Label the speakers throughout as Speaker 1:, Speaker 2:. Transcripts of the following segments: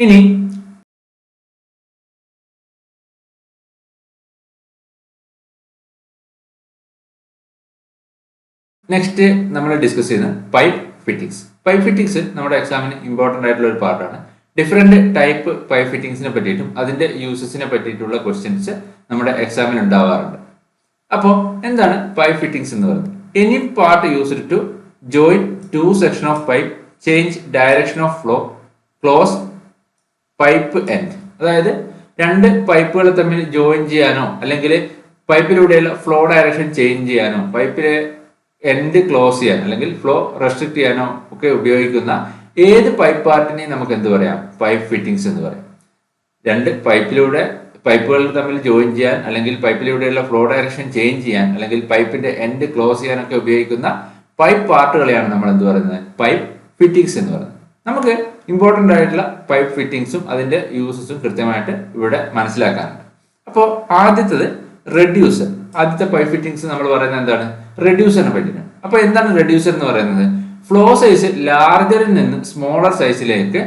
Speaker 1: ഇനി നെക്സ്റ്റ് നമ്മൾ ഡിസ്കസ് ചെയ്യുന്ന പൈപ്പ് ഫിറ്റിംഗ്സ് പൈപ്പ് ഫിറ്റിംഗ്സ് നമ്മുടെ എക്സാമിന് ഇമ്പോർട്ടന്റ് ആയിട്ടുള്ള ഒരു പാർട്ടാണ് ഡിഫറെന്റ് ടൈപ്പ് പൈപ്പ് ഫിറ്റിംഗ്സിനെ പറ്റിയിട്ടും അതിന്റെ യൂസസിനെ പറ്റിയിട്ടുള്ള ക്വസ്റ്റ്യൻസ് നമ്മുടെ എക്സാമിന് ഉണ്ടാവാറുണ്ട്. അപ്പോൾ എന്താണ് പൈപ്പ് ഫിറ്റിംഗ്സ് എന്ന് പറയുന്നത്? Any part used to join two section of pipe change direction of flow close pipe end അതായത് രണ്ട് പൈപ്പുകൾ തമ്മിൽ ജോയിൻ ചെയ്യാനോ അല്ലെങ്കിൽ പൈപ്പിലൂടെയുള്ള ഫ്ലോ ഡയറക്ഷൻ ചേഞ്ച് ചെയ്യാനോ പൈപ്പിലെ എൻഡ് ക്ലോസ് ചെയ്യാൻ അല്ലെങ്കിൽ ഫ്ലോ റെസ്ട്രിക്ട് ചെയ്യാനോ ഒക്കെ ഉപയോഗിക്കുന്ന ഏത് പൈപ്പ് പാർട്ടിനെയും നമുക്ക് എന്ത് പറയാം? പൈപ്പ് ഫിറ്റിംഗ്സ് എന്ന് പറയാം. രണ്ട് പൈപ്പിലൂടെ പൈപ്പുകൾ തമ്മിൽ ജോയിൻ ചെയ്യാൻ അല്ലെങ്കിൽ പൈപ്പിലൂടെയുള്ള ഫ്ലോ ഡയറക്ഷൻ ചേഞ്ച് ചെയ്യാൻ അല്ലെങ്കിൽ പൈപ്പിന്റെ എൻഡ് ക്ലോസ് ചെയ്യാനൊക്കെ ഉപയോഗിക്കുന്ന പൈപ്പ് പാർട്ടുകളെയാണ് നമ്മൾ എന്ത് പറയുന്നത്? പൈപ്പ് ഫിറ്റിംഗ്സ് എന്ന് പറയുന്നത്. നമുക്ക് ഇമ്പോർട്ടന്റ് ആയിട്ടുള്ള പൈപ്പ് ഫിറ്റിങ്സും അതിന്റെ യൂസസും കൃത്യമായിട്ട് ഇവിടെ മനസ്സിലാക്കാനുണ്ട്. അപ്പോൾ ആദ്യത്തത് റെഡ്യൂസർ ആദ്യത്തെ പൈപ്പ് ഫിറ്റിങ്സ് നമ്മൾ പറയുന്നത് എന്താണ്? റെഡ്യൂസറിനെ പറ്റിയിട്ടാണ് അപ്പോൾ എന്താണ് റെഡ്യൂസർ എന്ന് പറയുന്നത്? ഫ്ലോ സൈസ് ലാർജറിൽ നിന്ന് സ്മോളർ സൈസിലേക്ക്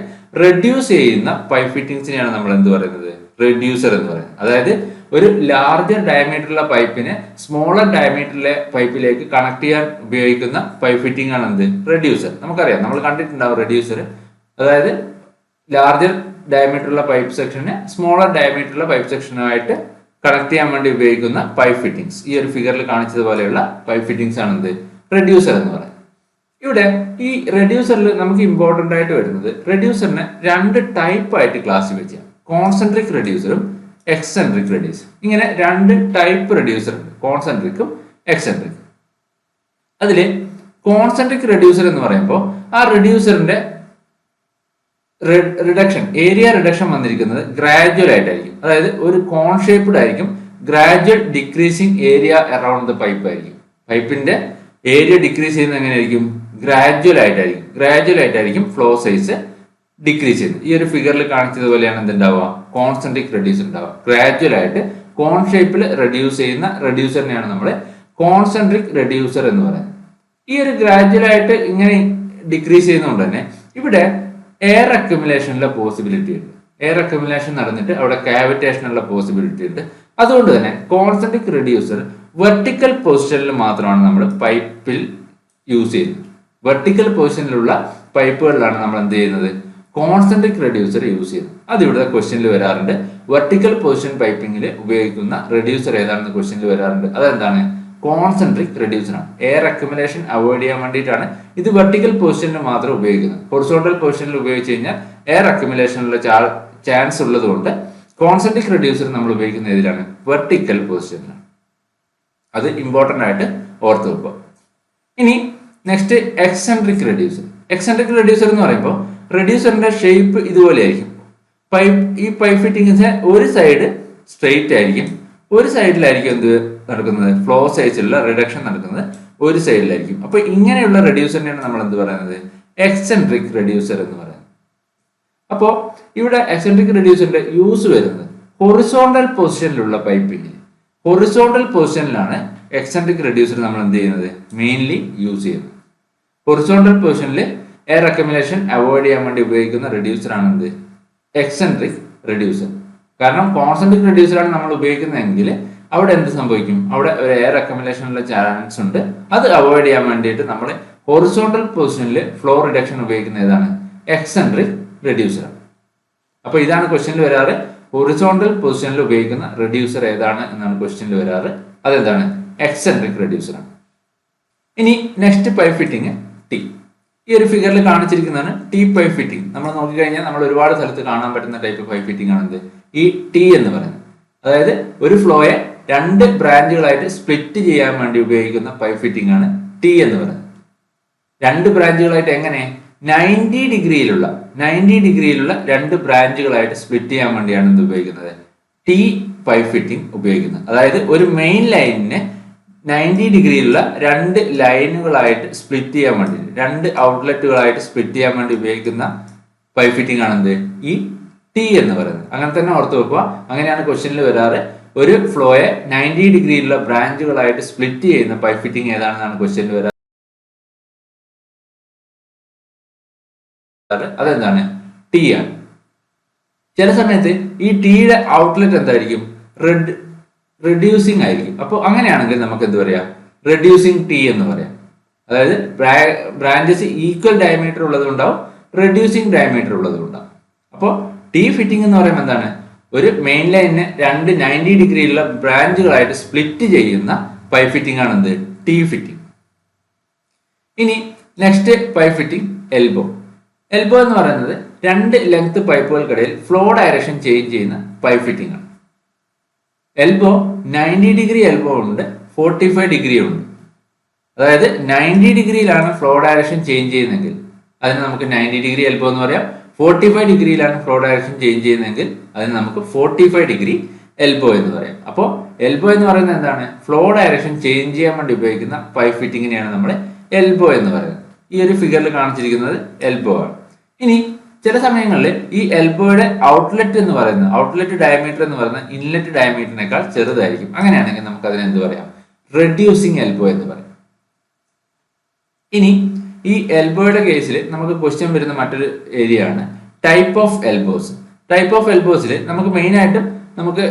Speaker 1: റെഡ്യൂസ് ചെയ്യുന്ന പൈപ്പ് ഫിറ്റിങ്സിനെയാണ് നമ്മൾ എന്ത് പറയുന്നത്? റെഡ്യൂസർ എന്ന് പറയുന്നത്. അതായത് ഒരു ലാർജർ ഡയമീറ്ററുള്ള പൈപ്പിനെ സ്മോളർ ഡയമീറ്ററിലെ പൈപ്പിലേക്ക് കണക്ട് ചെയ്യാൻ ഉപയോഗിക്കുന്ന പൈപ്പ് ഫിറ്റിംഗ് ആണ് എന്ത്? റെഡ്യൂസർ നമുക്കറിയാം. നമ്മൾ കണ്ടിട്ടുണ്ടാവും റെഡ്യൂസർ അതായത് ലാർജർ ഡയമീറ്ററുള്ള പൈപ്പ് സെക്ഷനെ സ്മോളർ ഡയമീറ്ററുള്ള പൈപ്പ് സെക്ഷനുമായിട്ട് കണക്ട് ചെയ്യാൻ വേണ്ടി ഉപയോഗിക്കുന്ന പൈപ്പ് ഫിറ്റിംഗ്സ് ഈ ഒരു ഫിഗറിൽ കാണിച്ചതുപോലെയുള്ള പൈപ്പ് ഫിറ്റിംഗ്സ് ആണ് എന്ത്? റെഡ്യൂസർ എന്ന് പറയുന്നത്. ഇവിടെ ഈ റെഡ്യൂസറിൽ നമുക്ക് ഇമ്പോർട്ടന്റ് ആയിട്ട് വരുന്നത് റെഡ്യൂസറിനെ രണ്ട് ടൈപ്പ് ആയിട്ട് ക്ലാസിഫൈ ചെയ്യാം. കോൺസെൻട്രിക് റെഡ്യൂസറും എക്സെൻട്രിക് റെഡ്യൂസർ ഇങ്ങനെ രണ്ട് ടൈപ്പ് റെഡ്യൂസർ ഉണ്ട്. കോൺസെൻട്രിക്കും എക്സെൻട്രിക്കും അതിൽ കോൺസെൻട്രിക് റെഡ്യൂസർ എന്ന് പറയുമ്പോൾ ആ റെഡ്യൂസറിന്റെ റിഡക്ഷൻ ഏരിയ റിഡക്ഷൻ വന്നിരിക്കുന്നത് ഗ്രാജുവൽ ആയിട്ടായിരിക്കും. അതായത് ഒരു കോൺ ഷേപ്ഡ് ആയിരിക്കും. Gradual decreasing area around the pipe ആയിരിക്കും. പൈപ്പിന്റെ ഏരിയ ഡിക്രീസ് ചെയ്യുന്നത് എങ്ങനെയായിരിക്കും? ഗ്രാജുവൽ ആയിട്ടായിരിക്കും. ഗ്രാജുവൽ ആയിട്ടായിരിക്കും ഫ്ലോ സൈസ് ഡിക്രീസ് ചെയ്യുന്നത് ഈ ഒരു ഫിഗറിൽ കാണിച്ചതുപോലെയാണ് എന്തുണ്ടാവുക? കോൺസെൻട്രിക് റെഡ്യൂസ് ഉണ്ടാവുക. ഗ്രാജുവൽ ആയിട്ട് കോൺ ഷേപ്പിൽ റെഡ്യൂസ് ചെയ്യുന്ന റെഡ്യൂസറിനെയാണ് നമ്മൾ കോൺസെൻട്രിക് റെഡ്യൂസർ എന്ന് പറയുന്നത്. ഈ ഒരു ഗ്രാജുവൽ ആയിട്ട് ഇങ്ങനെ ഡിക്രീസ് ചെയ്യുന്നതുകൊണ്ട് തന്നെ ഇവിടെ എയർ അക്യുമുലേഷനുള്ള പോസിബിലിറ്റി ഉണ്ട്. എയർ അക്യുമുലേഷൻ നടന്നിട്ട് അവിടെ കാവിറ്റേഷനുള്ള പോസിബിലിറ്റി ഉണ്ട്. അതുകൊണ്ട് തന്നെ കോൺസെൻട്രിക് റെഡ്യൂസർ വെർട്ടിക്കൽ പൊസിഷനിൽ മാത്രമാണ് നമ്മൾ പൈപ്പിൽ യൂസ് ചെയ്യുന്നത്. വെർട്ടിക്കൽ പൊസിഷനിലുള്ള പൈപ്പുകളിലാണ് നമ്മൾ എന്ത് ചെയ്യുന്നത്? കോൺസെൻട്രിക് റെഡ്യൂസർ യൂസ് ചെയ്യുന്നത് അത് ഇവിടുത്തെ ക്വസ്റ്റ്യനിൽ വരാറുണ്ട്. വെർട്ടിക്കൽ പൊസിഷൻ പൈപ്പിംഗിൽ ഉപയോഗിക്കുന്ന റെഡ്യൂസർ ഏതാണെന്ന് ക്വസ്റ്റ്യനിൽ വരാറുണ്ട്. അതെന്താണ്? കോൺസെൻട്രിക് റെഡ്യൂസർ ആണ്. എയർ അക്യുമുലേഷൻ അവോയ്ഡ് ചെയ്യാൻ വേണ്ടിയിട്ടാണ് ഇത് വെർട്ടിക്കൽ പൊസിഷനിൽ മാത്രം ഉപയോഗിക്കുന്നത്. ഹൊറിസോണ്ടൽ പൊസിഷനിൽ ഉപയോഗിച്ച് കഴിഞ്ഞാൽ എയർ അക്യുമുലേഷനുള്ള ചാൻസ് ഉള്ളതുകൊണ്ട് കോൺസെൻട്രിക് റെഡ്യൂസർ നമ്മൾ ഉപയോഗിക്കുന്ന ഏതിലാണ്? വെർട്ടിക്കൽ പൊസിഷനിലാണ് അത് ഇമ്പോർട്ടന്റ് ആയിട്ട് ഓർത്ത് വെക്കുക. ഇനി next eccentric reducer eccentric reducer എന്ന് പറയുമ്പോൾ റെഡ്യൂസറിന്റെ ഷേപ്പ് ഇതുപോലെ ആയിരിക്കും പൈപ്പ് ഈ പൈപ്പ് ഫിറ്റിംഗ് ഒരു സൈഡ് സ്ട്രെയിറ്റ് ആയിരിക്കും. ഒരു സൈഡിലായിരിക്കും എന്ത് നടക്കുന്നത്? ഫ്ലോ സൈസിലുള്ള റിഡക്ഷൻ നടക്കുന്നത് ഒരു സൈഡിലായിരിക്കും അപ്പൊ ഇങ്ങനെയുള്ള റെഡ്യൂസറിനെയാണ് നമ്മൾ എന്ത് പറയുന്നത്? എക്സെൻട്രിക് റെഡ്യൂസർ എന്ന് പറയുന്നത്. അപ്പോൾ ഇവിടെ എക്സെൻട്രിക് റെഡ്യൂസറിന്റെ യൂസ് വരുന്നത് ഹൊറിസോണ്ടൽ പൊസിഷനിലുള്ള പൈപ്പിംഗ് ഹൊറിസോണ്ടൽ പൊസിഷനിലാണ് എക്സെൻട്രിക് റെഡ്യൂസർ നമ്മൾ എന്ത് ചെയ്യുന്നത്? മെയിൻലി യൂസ് ചെയ്യുന്നത്. ഹൊറിസോണ്ടൽ പൊസിഷനിൽ എയർ അക്കമിലേഷൻ അവോയ്ഡ് ചെയ്യാൻ വേണ്ടി ഉപയോഗിക്കുന്ന റെഡ്യൂസർ ആണ് എന്ത്? എക്സെൻട്രിക് റെഡ്യൂസർ കാരണം കോൺസെൻട്രിക് റെഡ്യൂസർ ആണ് നമ്മൾ ഉപയോഗിക്കുന്നതെങ്കിൽ അവിടെ എന്ത് സംഭവിക്കും? അവിടെ ഒരു എയർ അക്കമുലേഷനുള്ള ചാൻസ് ഉണ്ട്. അത് അവോയ്ഡ് ചെയ്യാൻ വേണ്ടിയിട്ട് നമ്മൾ ഹൊറിസോണ്ടൽ പൊസിഷനിൽ ഫ്ലോ റിഡക്ഷൻ ഉപയോഗിക്കുന്ന ഏതാണ്? എക്സെൻട്രിക് റെഡ്യൂസർ അപ്പൊ ഇതാണ് ക്വസ്റ്റ്യനിൽ വരാറ്. ഹൊറിസോണ്ടൽ പൊസിഷനിൽ ഉപയോഗിക്കുന്ന റെഡ്യൂസർ ഏതാണ് എന്നാണ് ക്വസ്റ്റ്യനിൽ വരാറ്. അതെന്താണ്? എക്സെൻട്രിക് റെഡ്യൂസർ ആണ്. ഇനി നെക്സ്റ്റ് പൈപ്പ് ഫിറ്റിംഗ് ടി ഈ ഒരു ഫിഗറിൽ കാണിച്ചിരിക്കുന്നതാണ് ടി പൈപ്പ് ഫിറ്റിംഗ് നമ്മൾ നോക്കിക്കഴിഞ്ഞാൽ നമ്മൾ ഒരുപാട് സ്ഥലത്ത് കാണാൻ പറ്റുന്ന ടൈപ്പ് പൈപ്പ് ഫിറ്റിംഗ് ആണ് എന്ത്? ഈ ടി എന്ന് പറയുന്നത്. അതായത് ഒരു ഫ്ലോയെ രണ്ട് ബ്രാഞ്ചുകളായിട്ട് സ്പ്ലിറ്റ് ചെയ്യാൻ വേണ്ടി ഉപയോഗിക്കുന്ന പൈപ്പ് ഫിറ്റിംഗ് ആണ് ടി എന്ന് പറയുന്നത്. രണ്ട് ബ്രാഞ്ചുകളായിട്ട് എങ്ങനെ? നയന്റി ഡിഗ്രിയിലുള്ള നയന്റി ഡിഗ്രിയിലുള്ള രണ്ട് ബ്രാഞ്ചുകളായിട്ട് സ്പ്ലിറ്റ് ചെയ്യാൻ വേണ്ടിയാണ് ഇത് ഉപയോഗിക്കുന്നത്? ടി പൈപ്പ് ഫിറ്റിംഗ് ഉപയോഗിക്കുന്നത്. അതായത് ഒരു മെയിൻ ലൈനിനെ നയന്റി ഡിഗ്രിയിലുള്ള രണ്ട് ലൈനുകളായിട്ട് സ്പ്ലിറ്റ് ചെയ്യാൻ വേണ്ടി രണ്ട് ഔട്ട്ലെറ്റുകളായിട്ട് സ്പ്ലിറ്റ് ചെയ്യാൻ വേണ്ടി ഉപയോഗിക്കുന്ന പൈപ്പ് ഫിറ്റിംഗ് ആണെന്ത് ഈ ടി എന്ന് പറയുന്നത്. അങ്ങനെ തന്നെ ഓർത്ത് വെക്കുക. അങ്ങനെയാണ് ക്വസ്റ്റ്യനിൽ വരാറ്. ഒരു ഫ്ലോയെ നയന്റി ഡിഗ്രിയിലുള്ള ബ്രാഞ്ചുകളായിട്ട് സ്പ്ലിറ്റ് ചെയ്യുന്ന പൈപ്പ് ഫിറ്റിംഗ് ഏതാണെന്നാണ് ക്വസ്റ്റ്യനിൽ വരാറ്. അതെന്താണ്? ടി ആണ്. ചില സമയത്ത് ഈ ടീയുടെ ഔട്ട്ലെറ്റ് എന്തായിരിക്കും? റെഡ് റെഡ്യൂസിങ് ആയിരിക്കും. അപ്പോൾ അങ്ങനെയാണെങ്കിൽ നമുക്ക് എന്ത് പറയാം? റെഡ്യൂസിങ് ടി എന്ന് പറയാം. അതായത് ബ്രാഞ്ചസ് ഈക്വൽ ഡയമീറ്റർ ഉള്ളതുണ്ടാവും റെഡ്യൂസിങ് ഡയമീറ്റർ ഉള്ളതുണ്ടാവും. അപ്പോൾ ടി ഫിറ്റിംഗ് എന്ന് പറയുമ്പോൾ എന്താണ്? ഒരു മെയിൻ ലൈനിനെ രണ്ട് നയന്റി ഡിഗ്രിയിലുള്ള ബ്രാഞ്ചുകളായിട്ട് സ്പ്ലിറ്റ് ചെയ്യുന്ന പൈപ്പ് ഫിറ്റിംഗ് ആണ് എന്ത്? ടി ഫിറ്റിംഗ് ഇനി next pipe fitting elbow elbow എന്ന് പറയുന്നത് രണ്ട് ലെങ്ത് പൈപ്പുകൾക്കിടയിൽ ഫ്ലോ ഡയറക്ഷൻ ചേഞ്ച് ചെയ്യുന്ന പൈപ്പ് ഫിറ്റിംഗ് ആണ്. എൽബോ നയന്റി ഡിഗ്രി എൽബോ ഉണ്ട് ഫോർട്ടി ഫൈവ് ഡിഗ്രി ഉണ്ട്. അതായത് നയന്റി ഡിഗ്രിയിലാണ് ഫ്ലോ ഡയറക്ഷൻ ചേഞ്ച് ചെയ്യുന്നതെങ്കിൽ അതിന് നമുക്ക് നയന്റി ഡിഗ്രി എൽബോ എന്ന് പറയാം. ഫോർട്ടി ഫൈവ് ഡിഗ്രിയിലാണ് ഫ്ലോ ഡയറക്ഷൻ ചേഞ്ച് ചെയ്യുന്നതെങ്കിൽ അതിന് നമുക്ക് ഫോർട്ടി ഫൈവ് ഡിഗ്രി എൽബോ എന്ന് പറയാം. അപ്പോൾ എൽബോ എന്ന് പറയുന്നത് എന്താണ്? ഫ്ലോ ഡയറക്ഷൻ ചേഞ്ച് ചെയ്യാൻ വേണ്ടി ഉപയോഗിക്കുന്ന പൈപ്പ് ഫിറ്റിങ്ങിനെയാണ് നമ്മൾ എൽബോ എന്ന് പറയുന്നത്. ഈ ഒരു ഫിഗറിൽ കാണിച്ചിരിക്കുന്നത് എൽബോ ആണ്. ഇനി ചില സമയങ്ങളിൽ ഈ എൽബോയുടെ ഔട്ട്ലെറ്റ് എന്ന് പറയുന്നത് ഔട്ട്ലെറ്റ് ഡയമീറ്റർ എന്ന് പറയുന്നത് ഇൻലെറ്റ് ഡയമീറ്ററിനേക്കാൾ ചെറുതായിരിക്കും. അങ്ങനെയാണെങ്കിൽ നമുക്ക് അതിനെ എന്ത് പറയാം? റെഡ്യൂസിങ് എൽബോ എന്ന് പറയും. ഇനി ഈ എൽബോയുടെ കേസിൽ നമുക്ക് ക്വസ്റ്റ്യൻ വരുന്ന മറ്റൊരു ഏരിയ ആണ് type of elbows type of എൽബോസിൽ നമുക്ക് മെയിൻ ആയിട്ടും നമുക്ക്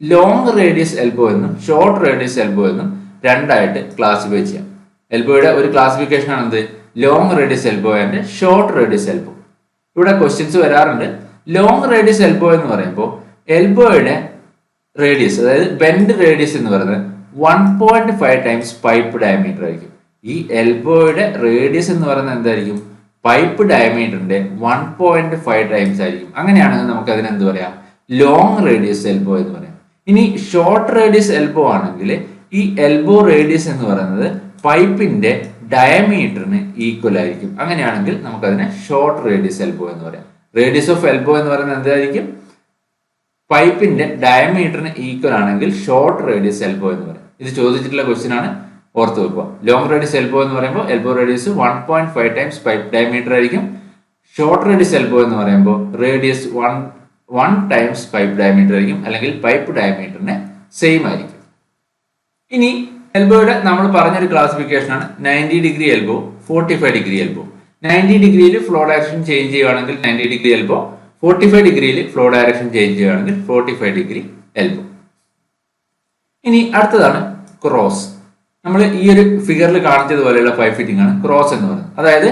Speaker 1: ലോങ് റേഡിയസ് എൽബോ എന്നും ഷോർട്ട് റേഡിയസ് എൽബോ എന്നും രണ്ടായിട്ട് ക്ലാസിഫൈ ചെയ്യാം. എൽബോയുടെ ഒരു ക്ലാസിഫിക്കേഷൻ ആണ് എന്ത് long radius elbow and short radius elbow ഇവിടെ ക്വസ്റ്റ്യൻസ് വരാറുണ്ട്. ലോങ് റേഡിയസ് എൽബോ എന്ന് പറയുമ്പോൾ എൽബോയുടെ റേഡിയസ് അതായത് ബെൻഡ് റേഡിയസ് എന്ന് പറയുന്നത് one point five times pipe diameter ആയിരിക്കും. ഈ എൽബോയുടെ റേഡിയസ് എന്ന് പറയുന്നത് എന്തായിരിക്കും? പൈപ്പ് ഡയമീറ്ററിന്റെ വൺ പോയിന്റ് ഫൈവ് ടൈംസ് ആയിരിക്കും. അങ്ങനെയാണെങ്കിൽ നമുക്ക് അതിന് എന്ത് പറയാം? ലോങ് റേഡിയസ് എൽബോ എന്ന് പറയാം. ഇനി ഷോർട്ട് റേഡിയസ് എൽബോ ആണെങ്കിൽ ഈ എൽബോ റേഡിയസ് എന്ന് പറയുന്നത് പൈപ്പിന്റെ ഡയമീറ്ററിന് ഈക്വൽ ആയിരിക്കും. അങ്ങനെയാണെങ്കിൽ നമുക്കതിനെ ഷോർട്ട് റേഡിയസ് എൽബോ എന്ന് പറയാം. റേഡിയസ് ഓഫ് എൽബോ എന്ന് പറയുന്നത് എന്തായിരിക്കും? പൈപ്പിന്റെ ഡയമീറ്ററിന് ഈക്വൽ ആണെങ്കിൽ ഷോർട്ട് റേഡിയസ് എൽബോ എന്ന് പറയും. ഇത് ചോദിച്ചിട്ടുള്ള ക്വസ്റ്റ്യൻ ആണ്. ഓർത്ത് വെക്കുക. ലോങ് റേഡിയസ് എൽബോ എന്ന് പറയുമ്പോൾ elbow radius one point five times pipe diameter ആയിരിക്കും. ഷോർട്ട് റേഡിയസ് എൽബോ എന്ന് പറയുമ്പോൾ radius one one times pipe diameter ആയിരിക്കും. അല്ലെങ്കിൽ പൈപ്പ് ഡയമീറ്ററിന് സെയിം ആയിരിക്കും. ഇനി എൽബോയുടെ നമ്മൾ പറഞ്ഞൊരു ക്ലാസിഫിക്കേഷൻ ആണ്. Ninety degree elbow forty five degree elbow ninety ഡിഗ്രിയിൽ ഫ്ലോ ഡയറക്ഷൻ ചേഞ്ച് ചെയ്യുകയാണെങ്കിൽ ninety degree elbow forty five ഡിഗ്രിയിൽ ഫ്ലോ ഡയറക്ഷൻ ചേഞ്ച് ചെയ്യുകയാണെങ്കിൽ ഫോർട്ടി ഫൈവ് ഡിഗ്രി എൽബോ ഇനി അടുത്തതാണ് ക്രോസ് നമ്മൾ ഈ ഒരു ഫിഗറിൽ കാണിച്ചതുപോലെയുള്ള ഫൈവ് ഫിറ്റിംഗ് ആണ് ക്രോസ് എന്ന് പറയുന്നത്. അതായത്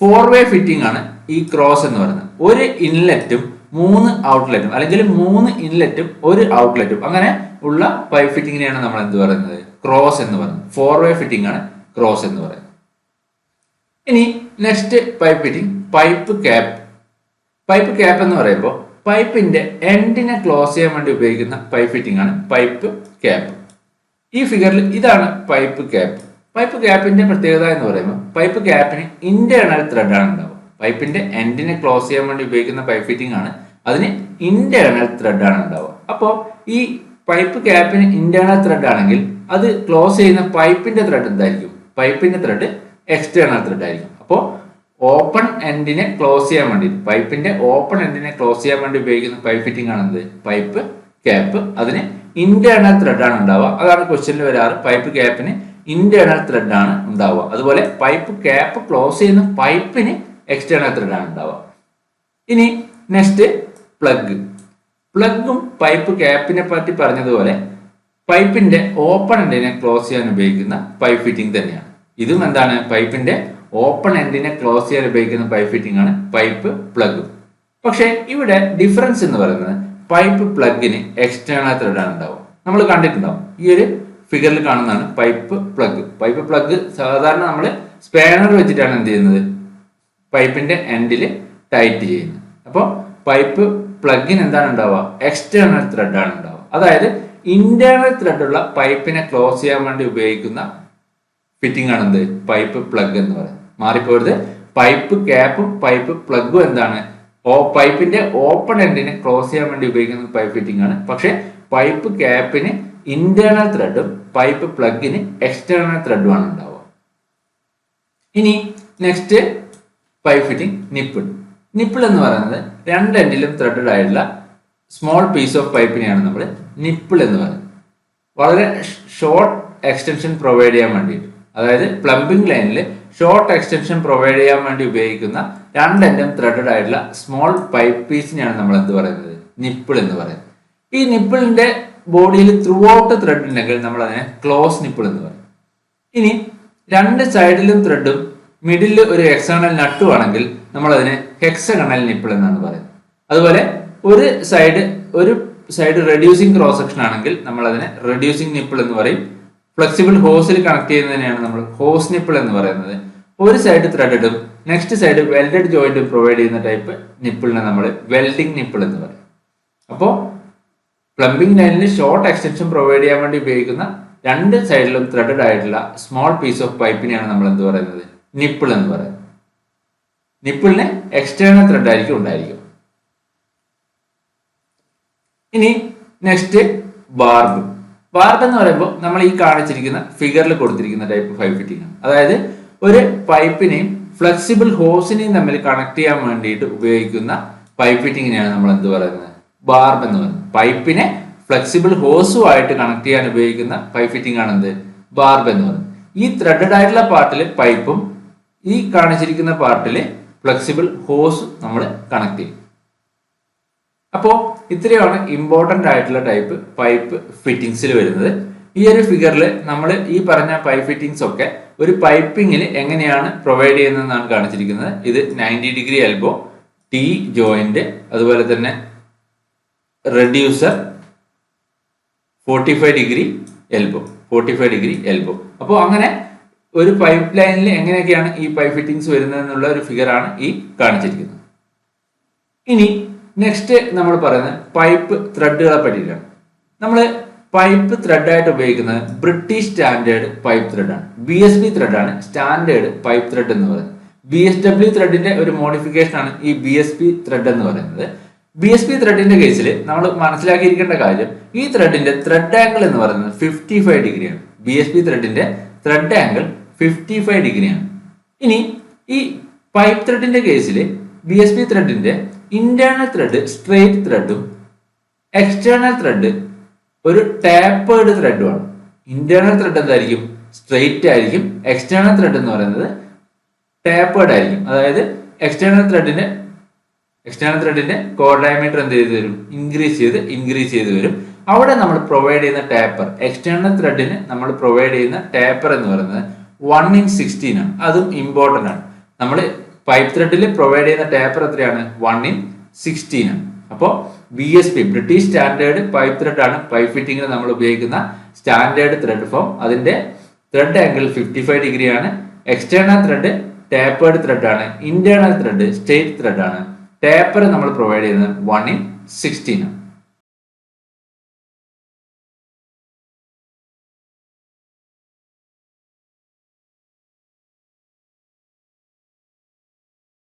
Speaker 1: ഫോർ വേ ഫിറ്റിംഗ് ആണ് ഈ ക്രോസ് എന്ന് പറയുന്നത്. ഒരു ഇൻലെറ്റും മൂന്ന് ഔട്ട്ലെറ്റും അല്ലെങ്കിൽ മൂന്ന് ഇൻലെറ്റും ഒരു ഔട്ട്ലെറ്റും അങ്ങനെ ഉള്ള പൈപ്പ് ഫിറ്റിങ്ങിനെയാണ് നമ്മൾ എന്ത് പറയുന്നത്? ക്രോസ് എന്ന് പറയുന്നത്. ഫോർ വേ ഫിറ്റിംഗ് ആണ് ക്രോസ് എന്ന് പറയുന്നത്. ഇനി next pipe fitting pipe cap pipe cap എന്ന് പറയുമ്പോൾ പൈപ്പിന്റെ എൻഡിനെ ക്ലോസ് ചെയ്യാൻ വേണ്ടി ഉപയോഗിക്കുന്ന പൈപ്പ് ഫിറ്റിംഗ് ആണ് പൈപ്പ് ക്യാപ്പ് ഈ ഫിഗറിൽ ഇതാണ് പൈപ്പ് ക്യാപ്പ് പൈപ്പ് ക്യാപ്പിന്റെ പ്രത്യേകത എന്ന് പറയുമ്പോൾ പൈപ്പ് ക്യാപ്പിന് ഇന്റേണൽ ത്രെഡ് ആണ് ഉണ്ടാവുക. പൈപ്പിന്റെ എൻഡിനെ ക്ലോസ് ചെയ്യാൻ വേണ്ടി ഉപയോഗിക്കുന്ന പൈപ്പ് ഫിറ്റിംഗ് ആണ് അതിന് ഇന്റേണൽ ത്രെഡ് ആണ് ഉണ്ടാവുക. അപ്പോൾ ഈ പൈപ്പ് ക്യാപ്പിന് ഇന്റേണൽ ത്രെഡ് ആണെങ്കിൽ അത് ക്ലോസ് ചെയ്യുന്ന പൈപ്പിന്റെ ത്രെഡ് എന്തായിരിക്കും? പൈപ്പിന്റെ ത്രെഡ് എക്സ്റ്റേണൽ ത്രെഡ് ആയിരിക്കും. അപ്പോൾ ഓപ്പൺ എൻഡിനെ ക്ലോസ് ചെയ്യാൻ വേണ്ടി പൈപ്പിന്റെ ഓപ്പൺ എൻഡിനെ ക്ലോസ് ചെയ്യാൻ വേണ്ടി ഉപയോഗിക്കുന്ന പൈപ്പ് ഫിറ്റിംഗ് ആണ് എന്ത്? പൈപ്പ് ക്യാപ്പ് അതിന് ഇന്റേണൽ ത്രെഡ് ആണ് ഉണ്ടാവുക. അതാണ് ക്വസ്റ്റ്യനിൽ വരാറ്. പൈപ്പ് ക്യാപ്പിന് ഇന്റേണൽ ത്രെഡ് ആണ് ഉണ്ടാവുക. അതുപോലെ പൈപ്പ് ക്യാപ്പ് ക്ലോസ് ചെയ്യുന്ന പൈപ്പിന് എക്സ്റ്റേണൽ ത്രെഡ് ആണ് ഉണ്ടാവുക. ഇനി നെക്സ്റ്റ് പ്ലഗ് പ്ലഗും പൈപ്പ് ക്യാപ്പിനെ പറ്റി പറഞ്ഞതുപോലെ പൈപ്പിന്റെ ഓപ്പൺ എൻഡിനെ ക്ലോസ് ചെയ്യാൻ ഉപയോഗിക്കുന്ന പൈപ്പ് ഫിറ്റിംഗ് തന്നെയാണ്. ഇതും എന്താണ്? പൈപ്പിന്റെ ഓപ്പൺ എൻഡിനെ ക്ലോസ് ചെയ്യാൻ ഉപയോഗിക്കുന്ന പൈപ്പ് ഫിറ്റിംഗ് ആണ് പൈപ്പ് പ്ലഗ്. പക്ഷേ ഇവിടെ ഡിഫറൻസ് എന്ന് പറയുന്നത് പൈപ്പ് പ്ലഗിന് എക്സ്റ്റേണൽ ത്രെഡ് ആണ് ഉണ്ടാവുക നമ്മൾ കണ്ടിട്ടുണ്ടാവും. ഈ ഒരു ഫിഗറിൽ കാണുന്നതാണ് പൈപ്പ് പ്ലഗ്. പൈപ്പ് പ്ലഗ് സാധാരണ നമ്മൾ സ്പാനർ വെച്ചിട്ടാണ് എന്ത് ചെയ്യുന്നത്? പൈപ്പിന്റെ എൻഡിൽ ടൈറ്റ് ചെയ്യുന്നത്. അപ്പോൾ പൈപ്പ് പ്ലഗിന് എന്താണ് ഉണ്ടാവുക? എക്സ്റ്റേണൽ ത്രെഡ് ആണ് ഉണ്ടാവുക അതായത് ഇന്റേണൽ ത്രെഡുള്ള പൈപ്പിനെ ക്ലോസ് ചെയ്യാൻ വേണ്ടി ഉപയോഗിക്കുന്ന ഫിറ്റിംഗ് ആണ് എന്ത്? പൈപ്പ് പ്ലഗ് എന്ന് പറയുന്നത്. മാറിപ്പോയത് പൈപ്പ് ക്യാപ്പും പൈപ്പ് പ്ലഗും എന്താണ്? ഓ പൈപ്പിന്റെ ഓപ്പൺ എൻഡിനെ ക്ലോസ് ചെയ്യാൻ വേണ്ടി ഉപയോഗിക്കുന്ന പൈപ്പ് ഫിറ്റിംഗ് ആണ്. പക്ഷെ പൈപ്പ് ക്യാപ്പിന് ഇന്റേണൽ ത്രെഡും പൈപ്പ് പ്ലഗിന് എക്സ്റ്റേണൽ ത്രെഡും ആണ് ഉണ്ടാവുക. ഇനി next pipe fitting nipple nipple എന്ന് പറയുന്നത് രണ്ട് എൻഡിലും ത്രെഡഡ് ആയിട്ടുള്ള സ്മോൾ പീസ് ഓഫ് പൈപ്പിനെയാണ് നമ്മൾ നിപ്പിൾ എന്ന് പറയുന്നത്. വളരെ ഷോർട്ട് എക്സ്റ്റൻഷൻ പ്രൊവൈഡ് ചെയ്യാൻ വേണ്ടിയിട്ട്. അതായത് പ്ലംബിംഗ് ലൈനിൽ ഷോർട്ട് എക്സ്റ്റൻഷൻ പ്രൊവൈഡ് ചെയ്യാൻ വേണ്ടി ഉപയോഗിക്കുന്ന രണ്ടെണ്ണം ത്രെഡഡ് ആയിട്ടുള്ള സ്മോൾ പൈപ്പ് പീസിനെയാണ് നമ്മൾ എന്ത് പറയുന്നത്? നിപ്പിൾ എന്ന് പറയുന്നത്. ഈ നിപ്പിളിന്റെ ബോഡിയിൽ ത്രൂ ഔട്ട് ത്രെഡ് ഉണ്ടെങ്കിൽ നമ്മൾ അതിനെ ക്ലോസ് നിപ്പിൾ എന്ന് പറയും. ഇനി രണ്ട് സൈഡിലും ത്രെഡും മിഡിൽ ഒരു എക്സ്റ്റേണൽ നട്ടുവാണെങ്കിൽ നമ്മൾ അതിനെ ഹെക്സഗണൽ നിപ്പിൾ എന്നാണ് പറയുന്നത്. അതുപോലെ ഒരു സൈഡ് ഒരു സൈഡ് റെഡ്യൂസിങ് ക്രോസ് സെക്ഷൻ ആണെങ്കിൽ നമ്മൾ അതിനെ റെഡ്യൂസിങ് നിപ്പിൾ എന്ന് പറയും. ഫ്ലെക്സിബിൾ ഹോസിൽ കണക്ട് ചെയ്യുന്നതിനെയാണ് നമ്മൾ ഹോസ് നിപ്പിൾ എന്ന് പറയുന്നത്. ഒരു side ത്രെഡഡും next side welded joint provide ചെയ്യുന്ന ടൈപ്പ് നിപ്പിളിനെ നമ്മൾ വെൽഡിങ് നിപ്പിൾ എന്ന് പറയും. അപ്പോൾ പ്ലംബിംഗ് ലൈനിൽ ഷോർട്ട് എക്സ്റ്റൻഷൻ പ്രൊവൈഡ് ചെയ്യാൻ വേണ്ടി ഉപയോഗിക്കുന്ന രണ്ട് സൈഡിലും ത്രെഡഡ് ആയിട്ടുള്ള സ്മോൾ പീസ് ഓഫ് പൈപ്പിനെയാണ് നമ്മൾ എന്ത് പറയുന്നത്? നിപ്പിൾ എന്ന് പറയുന്നത്. നിപ്പിളിന് എക്സ്റ്റേണൽ ത്രെഡ് ആയിരിക്കും ഉണ്ടായിരിക്കും ഇനി നെക്സ്റ്റ് ബാർബ് ബാർബ് എന്ന് പറയുമ്പോൾ നമ്മൾ ഈ കാണിച്ചിരിക്കുന്ന ഫിഗറിൽ കൊടുത്തിരിക്കുന്ന ടൈപ്പ് പൈപ്പ് ഫിറ്റിംഗ് ആണ്. അതായത് ഒരു പൈപ്പിനെയും ഫ്ലെക്സിബിൾ ഹോസിനെയും തമ്മിൽ കണക്ട് ചെയ്യാൻ വേണ്ടിയിട്ട് ഉപയോഗിക്കുന്ന പൈപ്പ് ഫിറ്റിങ്ങിനെയാണ് നമ്മൾ എന്ത് പറയുന്നത്? ബാർബ് എന്ന് പറയുന്നത്. പൈപ്പിനെ ഫ്ലെക്സിബിൾ ഹോസുമായിട്ട് കണക്ട് ചെയ്യാൻ ഉപയോഗിക്കുന്ന പൈപ്പ് ഫിറ്റിംഗ് ആണ് എന്ത്? ബാർബ് എന്ന് പറയുന്നത്. ഈ ത്രെഡഡ് ആയിട്ടുള്ള പാർട്ടിൽ പൈപ്പും ഈ കാണിച്ചിരിക്കുന്ന പാർട്ടിൽ ഫ്ലെക്സിബിൾ ഹോസ് നമ്മൾ കണക്ട് ചെയ്യും. അപ്പോൾ ഇത്രയാണ് ഇമ്പോർട്ടന്റ് ആയിട്ടുള്ള ടൈപ്പ് പൈപ്പ് ഫിറ്റിംഗ്സിൽ വരുന്നത്. ഈ ഒരു ഫിഗറിൽ നമ്മൾ ഈ പറഞ്ഞ പൈപ്പ് ഫിറ്റിംഗ്സ് ഒക്കെ ഒരു പൈപ്പിങ്ങിൽ എങ്ങനെയാണ് പ്രൊവൈഡ് ചെയ്യുന്നതെന്നാണ് കാണിച്ചിരിക്കുന്നത്. ഇത് ninety degree elbow tee joint അതുപോലെ തന്നെ reducer forty five degree elbow forty five degree elbow അപ്പോൾ അങ്ങനെ ഒരു പൈപ്പ് ലൈനിൽ എങ്ങനെയൊക്കെയാണ് ഈ പൈപ്പ് ഫിറ്റിംഗ്സ് വരുന്നത് എന്നുള്ള ഒരു ഫിഗറാണ് ഈ കാണിച്ചിരിക്കുന്നത്. ഇനി നെക്സ്റ്റ് നമ്മൾ പറയുന്നത് പൈപ്പ് ത്രെഡുകളെ പറ്റിയിട്ടാണ് നമ്മൾ പൈപ്പ് ത്രെഡായിട്ട് ഉപയോഗിക്കുന്നത് ബ്രിട്ടീഷ് സ്റ്റാൻഡേർഡ് പൈപ്പ് ത്രെഡാണ് ബി എസ് ബി ത്രെഡാണ് സ്റ്റാൻഡേർഡ് പൈപ്പ് ത്രെഡ് എന്ന് പറയുന്നത്. ബി എസ് ഡബ്ല്യു ത്രെഡിന്റെ ഒരു മോഡിഫിക്കേഷൻ ആണ് ഈ ബി എസ് പി ത്രെഡ് എന്ന് പറയുന്നത്. ബി എസ് പി ത്രെഡിന്റെ കേസിൽ നമ്മൾ മനസ്സിലാക്കിയിരിക്കേണ്ട കാര്യം ഈ ത്രെഡിന്റെ ത്രെഡ് ആംഗിൾ എന്ന് പറയുന്നത് ഫിഫ്റ്റി ഫൈവ് ഡിഗ്രിയാണ് ബി എസ് പി ത്രെഡിന്റെ ത്രെഡ് ആംഗിൾ ഫിഫ്റ്റി ഫൈവ് ഡിഗ്രിയാണ് ഇനി ഈ പൈപ്പ് ത്രെഡിന്റെ കേസിൽ ബി എസ് പി ത്രെഡിന്റെ ഇന്റേണൽ ത്രെഡ് സ്ട്രെയിറ്റ് ത്രെഡും എക്സ്റ്റേണൽ ത്രെഡ് ഒരു ടാപ്പേർഡ് ത്രെഡുമാണ് ഇന്റേണൽ ത്രെഡ് എന്തായിരിക്കും? സ്ട്രെയിറ്റ് ആയിരിക്കും. എക്സ്റ്റേണൽ ത്രെഡ് എന്ന് പറയുന്നത് ടാപ്പേർഡ് ആയിരിക്കും. അതായത് എക്സ്റ്റേണൽ ത്രെഡിന് എക്സ്റ്റേണൽ ത്രെഡിന്റെ കോർ ഡയമീറ്റർ എന്ത് ചെയ്ത് വരും? ഇൻക്രീസ് ചെയ്ത് ഇൻക്രീസ് ചെയ്ത് വരും. അവിടെ നമ്മൾ പ്രൊവൈഡ് ചെയ്യുന്ന ടേപ്പർ എക്സ്റ്റേണൽ ത്രെഡിന് നമ്മൾ പ്രൊവൈഡ് ചെയ്യുന്ന ടേപ്പർ എന്ന് പറയുന്നത് വൺ ഇൻ സിക്സ്റ്റീൻ ആണ്. അതും ഇമ്പോർട്ടന്റ് ആണ്. നമ്മൾ പൈപ്പ് ത്രെഡിൽ പ്രൊവൈഡ് ചെയ്യുന്ന ടേപ്പർ എത്രയാണ്? വൺ ഇൻ സിക്സ്റ്റീൻ അപ്പോൾ B S P British standard pipe thread ആണ് പൈപ്പ് ഫിറ്റിംഗിന് നമ്മൾ ഉപയോഗിക്കുന്ന സ്റ്റാൻഡേർഡ് ത്രെഡ് ഫോം അതിന്റെ thread angle fifty five degree ആണ്. എക്സ്റ്റേണൽ ത്രെഡ് ടേപ്പേർഡ് ത്രെഡ് ആണ്. ഇന്റേണൽ ത്രെഡ് സ്റ്റേറ്റ് ത്രെഡ് ആണ്. ടേപ്പർ നമ്മൾ പ്രൊവൈഡ് ചെയ്യുന്നത് വൺ ഇൻ സിക്സ്റ്റീൻ ആണ്.